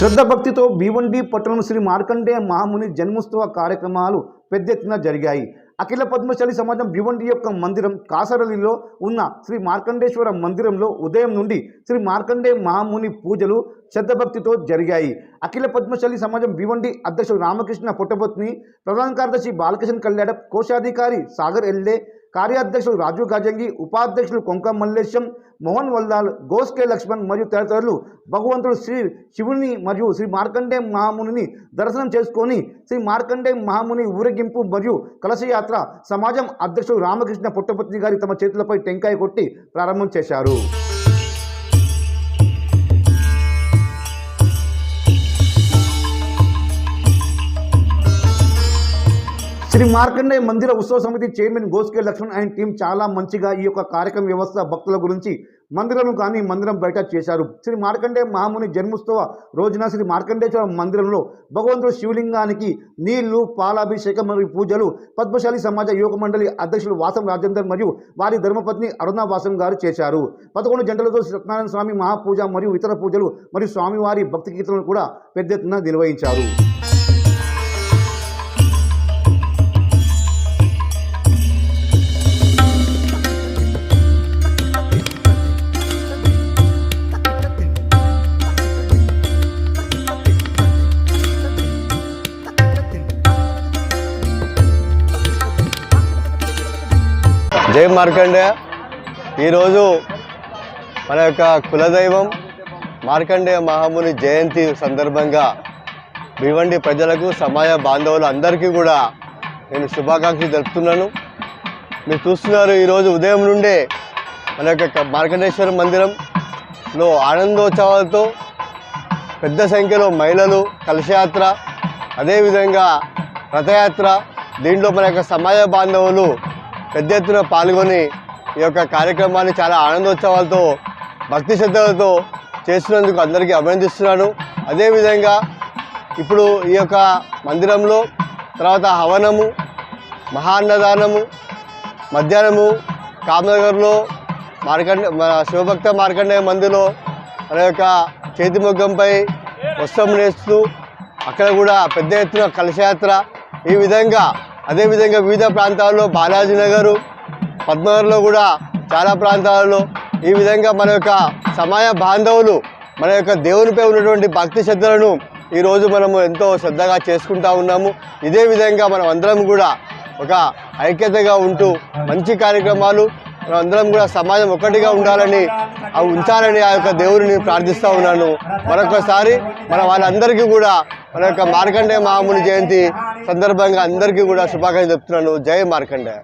శ్రద్ధ భక్తితో భీవండి పట్టణం శ్రీ మార్కండేయ మహాముని జన్మోత్సవ కార్యక్రమాలు పెద్ద ఎత్తున జరిగాయి. అఖిల పద్మశాలి సమాజం భివండి యొక్క మందిరం కాసరలిలో ఉన్న శ్రీ మార్కండేశ్వర మందిరంలో ఉదయం నుండి శ్రీ మార్కండే మహాముని పూజలు శ్రద్ధ భక్తితో జరిగాయి. అఖిల పద్మశాలి సమాజం భివండి అధ్యక్షుడు రామకృష్ణ పుట్టపత్ని ప్రధాన కార్యదర్శి బాలకృష్ణ కళ్యాణ కోశాధికారి సాగర్ ఎల్డే కార్యాధ్యక్షుడు రాజు గజంగి ఉపాధ్యక్షులు కొంక మల్లేశం మోహన్ వల్లాల్ గోస్కే లక్ష్మణ్ మరియు తదితరులు భగవంతుడు శ్రీ శివుని మరియు శ్రీ మార్కండే మహామునిని దర్శనం చేసుకొని శ్రీ మార్కండే మహాముని ఊరేగింపు మరియు కలశయాత్ర సమాజం అధ్యక్షుడు రామకృష్ణ పుట్టపత్ని గారి తమ చేతులపై టెంకాయ కొట్టి ప్రారంభం చేశారు. శ్రీ మార్కండేయ మందిర ఉత్సవ సమితి chairman Goske Lakshman and team చాలా మంచిగా ఈ యొక్క కార్యక్రమ వ్యవస్థ భక్తుల గురించి మందిరం కానీ మందిరం బయట చేశారు. శ్రీ మార్కండేయ మహాముని జన్మోత్సవ రోజున శ్రీ మార్కండేశ్వర మందిరంలో భగవంతుడు శివలింగానికి నీళ్ళు పాలాభిషేకం మరియు పూజలు పద్మశాలి సమాజ యువక మండలి అధ్యక్షులు వాసం రాజేందర్ మరియు వారి ధర్మపత్ని అరుణా వాసం గారు చేశారు. పదకొండు జంటలతో సత్యనారాయణ స్వామి మహాపూజ మరియు ఇతర పూజలు మరియు స్వామివారి భక్తి కీర్తనలు కూడా పెద్ద ఎత్తున నిర్వహించారు. జై మార్కండేయ ఈరోజు మన యొక్క కులదైవం మార్కండేయ మహాముని జయంతి సందర్భంగా భివండి ప్రజలకు సమాజ బాంధవులు అందరికీ కూడా నేను శుభాకాంక్షలు తెలుపుతున్నాను. మీరు చూస్తున్నారు ఈరోజు ఉదయం నుండే మన యొక్క మార్కండేశ్వర మందిరంలో ఆనందోత్సవాలతో పెద్ద సంఖ్యలో మహిళలు కలశయాత్ర అదేవిధంగా రథయాత్ర దీంట్లో మన యొక్క సమాజ బాంధవులు పెద్ద ఎత్తున పాల్గొని ఈ యొక్క కార్యక్రమాన్ని చాలా ఆనందోత్సవాలతో భక్తి శ్రద్ధలతో చేస్తున్నందుకు అందరికీ అభినందిస్తున్నాను. అదేవిధంగా ఇప్పుడు ఈ యొక్క మందిరంలో తర్వాత హవనము మహాన్నదానము మధ్యాహ్నము కామనగర్లో మార్కండ శివభక్త మార్కండేయ మందిలో మన యొక్క చేతి మొగ్గంపై వస్త్రం నేస్తూ అక్కడ కూడా పెద్ద ఎత్తున కలశయాత్ర. ఈ విధంగా అదేవిధంగా వివిధ ప్రాంతాల్లో బాలాజీ నగరు పద్మనగర్లో కూడా చాలా ప్రాంతాలలో ఈ విధంగా మన యొక్క సమయ బాంధవులు మన యొక్క దేవునిపై ఉన్నటువంటి భక్తి శ్రద్ధలను ఈరోజు మనము ఎంతో శ్రద్ధగా చేసుకుంటా ఉన్నాము. ఇదే విధంగా మనం అందరం కూడా ఒక ఐక్యతగా ఉంటూ మంచి కార్యక్రమాలు మనం అందరం కూడా సమాజం ఒకటిగా ఉండాలని అవి ఉంచాలని ఆ యొక్క దేవుడిని ప్రార్థిస్తూ ఉన్నాను. మరొకసారి మన వాళ్ళందరికీ కూడా మన యొక్క మార్కండే మహాముని జయంతి సందర్భంగా అందరికీ కూడా శుభాకాంక్షలు చెప్తున్నాను. జై మార్కండే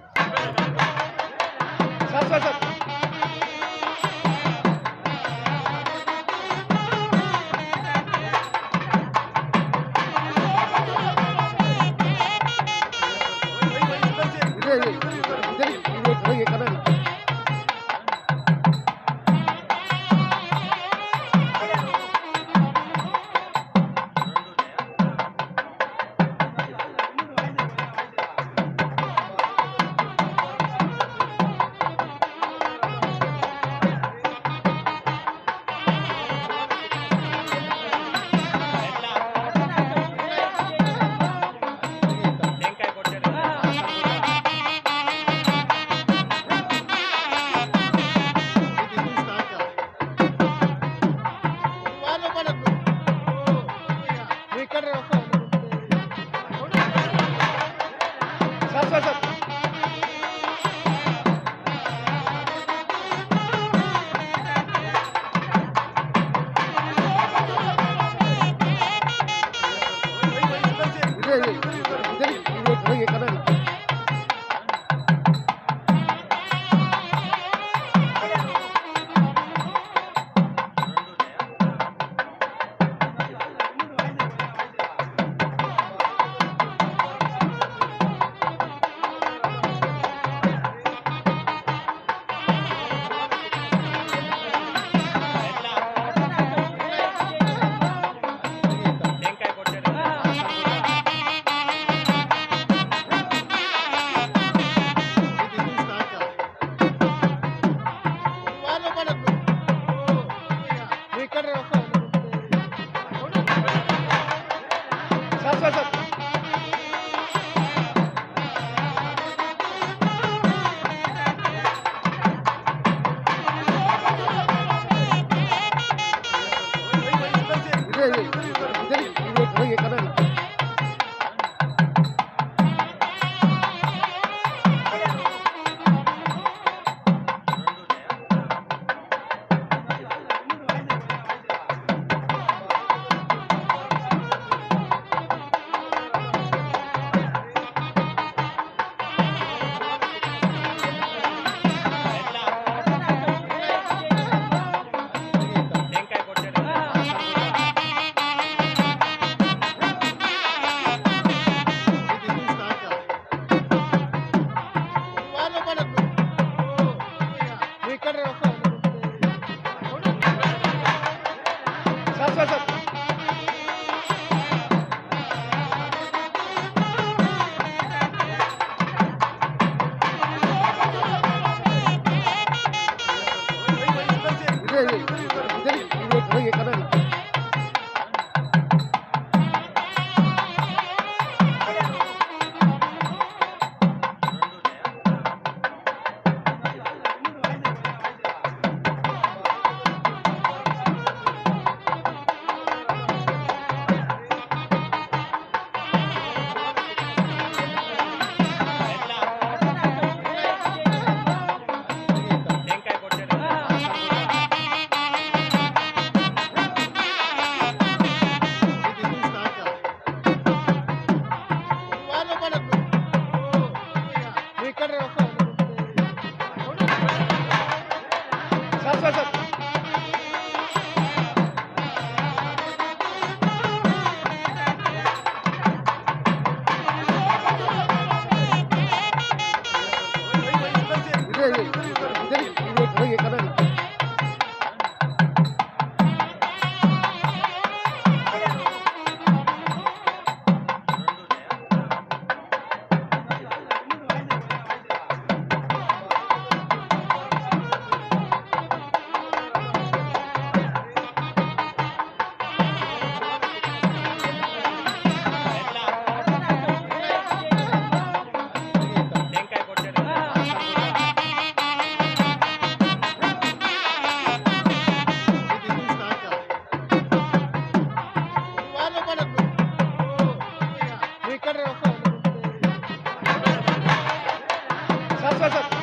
是是。